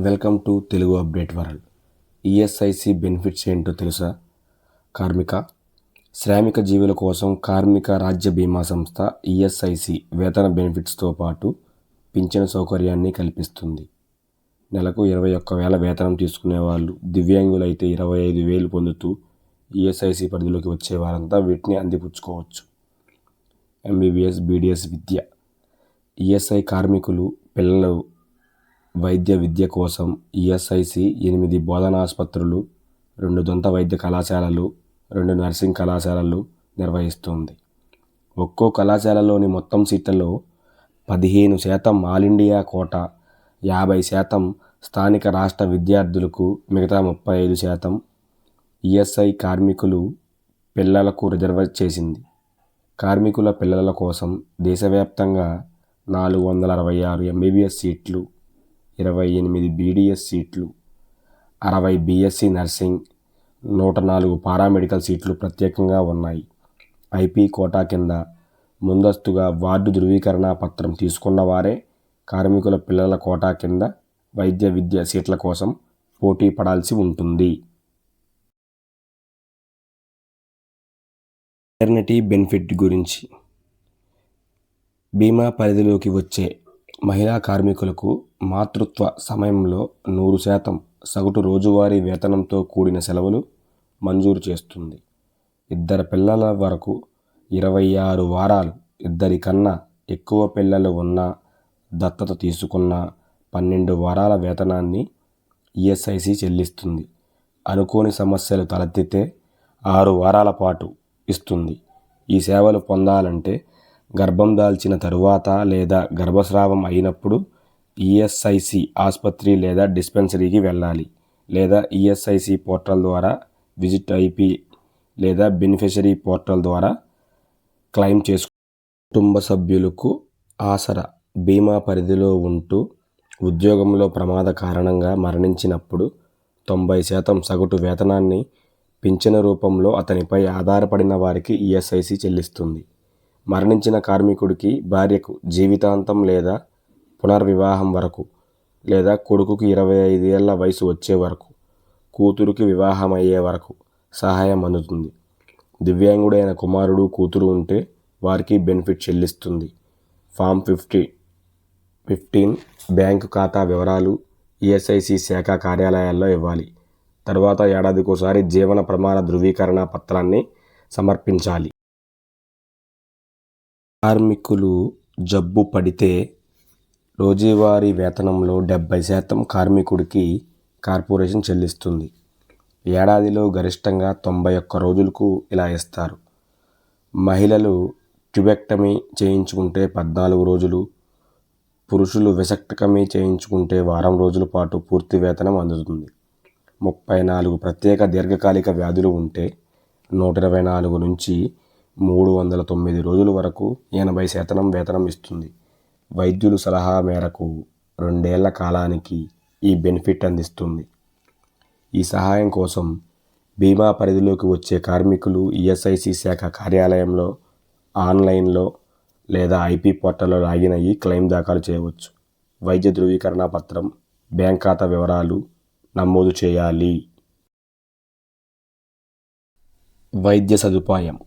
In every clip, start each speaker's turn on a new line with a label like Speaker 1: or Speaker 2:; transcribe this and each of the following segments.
Speaker 1: Welcome to Telugu update world. ESIC benefits ఏంటో తెలుసా? కార్మిక శ్రామిక జీవుల కోసం కార్మిక రాజ్య బీమా సంస్థ ఈఎస్ఐసి వేతన బెనిఫిట్స్తో పాటు పింఛను సౌకర్యాన్ని కల్పిస్తుంది. నెలకు ఇరవై ఒక్క వేల వేతనం తీసుకునే వాళ్ళు దివ్యాంగులైతే ఇరవై ఐదు వేలు పొందుతూ ఈఎస్ఐసి పరిధిలోకి వచ్చే వారంతా వీటిని అందిపుచ్చుకోవచ్చు. ఎంబీబీఎస్ బీడీఎస్ విద్య. ఈఎస్ఐ కార్మికులు పిల్లలు వైద్య విద్య కోసం ఈఎస్ఐసి ఎనిమిది బోధనాసుపత్రులు రెండు దొంత వైద్య కళాశాలలు రెండు నర్సింగ్ కళాశాలలు నిర్వహిస్తుంది. ఒక్కో కళాశాలలోని మొత్తం సీట్లలో పదిహేను శాతం ఆల్ ఇండియా కోట యాభై శాతం స్థానిక రాష్ట్ర విద్యార్థులకు మిగతా ముప్పై ఐదు శాతం ఈఎస్ఐ కార్మికులు పిల్లలకు రిజర్వ్ చేసింది. కార్మికుల పిల్లల కోసం దేశవ్యాప్తంగా నాలుగు వందల అరవై ఆరు ఎంబీబీఎస్ సీట్లు ఇరవై ఎనిమిది బీడీఎస్ సీట్లు అరవై బీఎస్సీ నర్సింగ్ నూట నాలుగు పారామెడికల్ సీట్లు ప్రత్యేకంగా ఉన్నాయి. ఐపీ కోటా కింద ముందస్తుగా వార్డు ధృవీకరణ పత్రం తీసుకున్న వారే కార్మికుల పిల్లల కోటా కింద వైద్య విద్య సీట్ల కోసం పోటీ పడాల్సి ఉంటుంది. మెటర్నిటీ బెనిఫిట్ గురించి. బీమా పరిధిలోకి వచ్చే మహిళా కార్మికులకు మాతృత్వ సమయంలో నూరు శాతం సగటు రోజువారీ వేతనంతో కూడిన సెలవులు మంజూరు చేస్తుంది. ఇద్దరు పిల్లల వరకు ఇరవై ఆరు వారాలు ఇద్దరికన్నా ఎక్కువ పిల్లలు ఉన్న దత్తత తీసుకున్న పన్నెండు వారాల వేతనాన్ని ఈఎస్ఐసి చెల్లిస్తుంది. అనుకోని సమస్యలు తలెత్తితే ఆరు వారాల పాటు ఇస్తుంది. ఈ సేవలు పొందాలంటే గర్భం దాల్చిన తరువాత లేదా గర్భస్రావం అయినప్పుడు ఈఎస్ఐసి ఆసుపత్రి లేదా డిస్పెన్సరీకి వెళ్ళాలి లేదా ఈఎస్ఐసి పోర్టల్ ద్వారా విజిట్ ఐపీ లేదా బెనిఫిషరీ పోర్టల్ ద్వారా క్లెయిమ్ చేసుకు కుటుంబ సభ్యులకు ఆసరా. బీమా పరిధిలో ఉంటూ ఉద్యోగంలో ప్రమాద కారణంగా మరణించినప్పుడు తొంభై శాతం సగటు వేతనాన్ని పింఛన రూపంలో అతనిపై ఆధారపడిన వారికి ఈఎస్ఐసి చెల్లిస్తుంది. మరణించిన కార్మికుడికి భార్యకు జీవితాంతం లేదా పునర్వివాహం వరకు లేదా కొడుకుకి ఇరవై ఐదేళ్ళ వయసు వచ్చే వరకు కూతురుకి వివాహం అయ్యే వరకు సహాయం అందుతుంది. దివ్యాంగుడైన కుమారుడు కూతురు ఉంటే వారికి బెనిఫిట్ చెల్లిస్తుంది. ఫామ్ ఫిఫ్టీ ఫిఫ్టీన్ బ్యాంకు ఖాతా వివరాలు ఈఎస్ఐసి శాఖ కార్యాలయాల్లో ఇవ్వాలి. తర్వాత ఏడాదికోసారి జీవన ప్రమాణ ధృవీకరణ పత్రాన్ని సమర్పించాలి. కార్మికులు జబ్బు పడితే రోజువారీ వేతనంలో డెబ్బై శాతం కార్మికుడికి కార్పొరేషన్ చెల్లిస్తుంది. ఏడాదిలో గరిష్టంగా తొంభై ఒక్క రోజులకు ఇలా ఇస్తారు. మహిళలు ట్యుబెక్టమీ చేయించుకుంటే పద్నాలుగు రోజులు పురుషులు విసక్టకమీ చేయించుకుంటే వారం రోజుల పాటు పూర్తి వేతనం అందుతుంది. ముప్పై నాలుగు ప్రత్యేక దీర్ఘకాలిక వ్యాధులు ఉంటే నూట ఇరవై నాలుగు నుంచి మూడు వందల తొమ్మిది రోజుల వరకు ఎనభై శాతం వేతనం ఇస్తుంది. వైద్యులు సలహా మేరకు రెండేళ్ళ కాలానికి ఈ బెనిఫిట్ అందిస్తుంది. ఈ సహాయం కోసం బీమా పరిధిలోకి వచ్చే కార్మికులు ఈఎస్ఐసి శాఖ కార్యాలయంలో ఆన్లైన్లో లేదా ఐపీ పోర్టల్లో లాగిన్ అయ్యి క్లెయిమ్ దాఖలు చేయవచ్చు. వైద్య ధృవీకరణ పత్రం బ్యాంక్ ఖాతా వివరాలు నమోదు చేయాలి. వైద్య సదుపాయం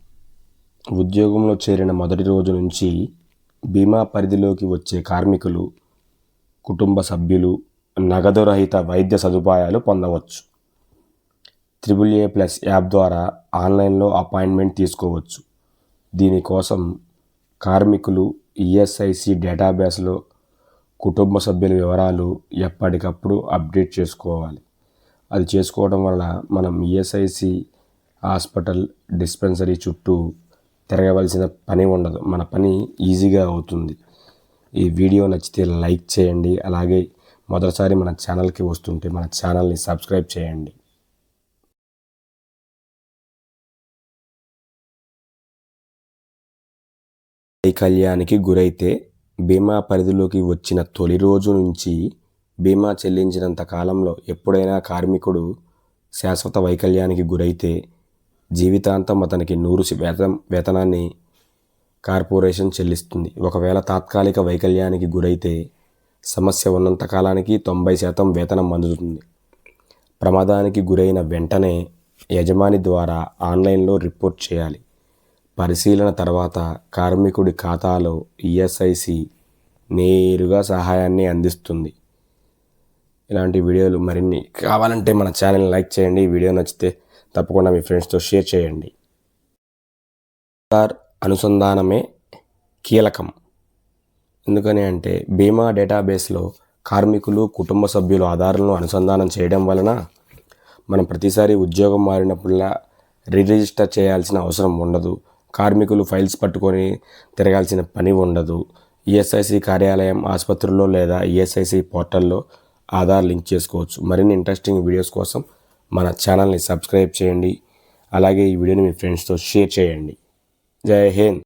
Speaker 1: ఉద్యోగంలో చేరిన మొదటి రోజు నుంచి బీమా పరిధిలోకి వచ్చే కార్మికులు కుటుంబ సభ్యులు నగదు రహిత వైద్య సదుపాయాలు పొందవచ్చు. త్రిబుల్ ఏ ప్లస్ యాప్ ద్వారా ఆన్లైన్లో అపాయింట్మెంట్ తీసుకోవచ్చు. దీనికోసం కార్మికులు ఈఎస్ఐసి డేటాబేస్లో కుటుంబ సభ్యుల వివరాలు ఎప్పటికప్పుడు అప్డేట్ చేసుకోవాలి. అది చేసుకోవడం వల్ల మనం ఈఎస్ఐసి హాస్పిటల్ డిస్పెన్సరీ చుట్టూ తిరగవలసిన పని ఉండదు. మన పని ఈజీగా అవుతుంది. ఈ వీడియో నచ్చితే లైక్ చేయండి. అలాగే మొదటిసారి మన ఛానల్కి వస్తుంటే మన ఛానల్ని సబ్స్క్రైబ్ చేయండి. వైకల్యానికి గురైతే బీమా పరిధిలోకి వచ్చిన తొలి రోజు నుంచి బీమా చెల్లించినంత కాలంలో ఎప్పుడైనా కార్మికుడు శాశ్వత వైకల్యానికి గురైతే జీవితాంతం అతనికి నూరు వేతనం వేతనాన్ని కార్పొరేషన్ చెల్లిస్తుంది. ఒకవేళ తాత్కాలిక వైకల్యానికి గురైతే సమస్య ఉన్నంత కాలానికి తొంభై శాతం వేతనం అందుతుంది. ప్రమాదానికి గురైన వెంటనే యజమాని ద్వారా ఆన్లైన్లో రిపోర్ట్ చేయాలి. పరిశీలన తర్వాత కార్మికుడి ఖాతాలో ఈఎస్ఐసి నేరుగా సహాయాన్ని అందిస్తుంది. ఇలాంటి వీడియోలు మరిన్ని కావాలంటే మన ఛానల్ లైక్ చేయండి. వీడియో నచ్చితే తప్పకుండా మీ ఫ్రెండ్స్తో షేర్ చేయండి. ఆధార్ అనుసంధానమే కీలకం. ఎందుకని అంటే బీమా డేటాబేస్లో కార్మికులు కుటుంబ సభ్యులు ఆధారాలను అనుసంధానం చేయడం వలన మనం ప్రతిసారి ఉద్యోగం మారినప్పుడల్లా రిజిస్టర్ చేయాల్సిన అవసరం ఉండదు. కార్మికులు ఫైల్స్ పట్టుకొని తిరగాల్సిన పని ఉండదు. ఈఎస్ఐసి కార్యాలయం ఆసుపత్రుల్లో లేదా ఈఎస్ఐసి పోర్టల్లో ఆధార్ లింక్ చేసుకోవచ్చు. మరిన్ని ఇంట్రెస్టింగ్ వీడియోస్ కోసం మన ఛానల్ని సబ్స్క్రైబ్ చేయండి. అలాగే ఈ వీడియోని మీ ఫ్రెండ్స్తో షేర్ చేయండి. జై హింద్.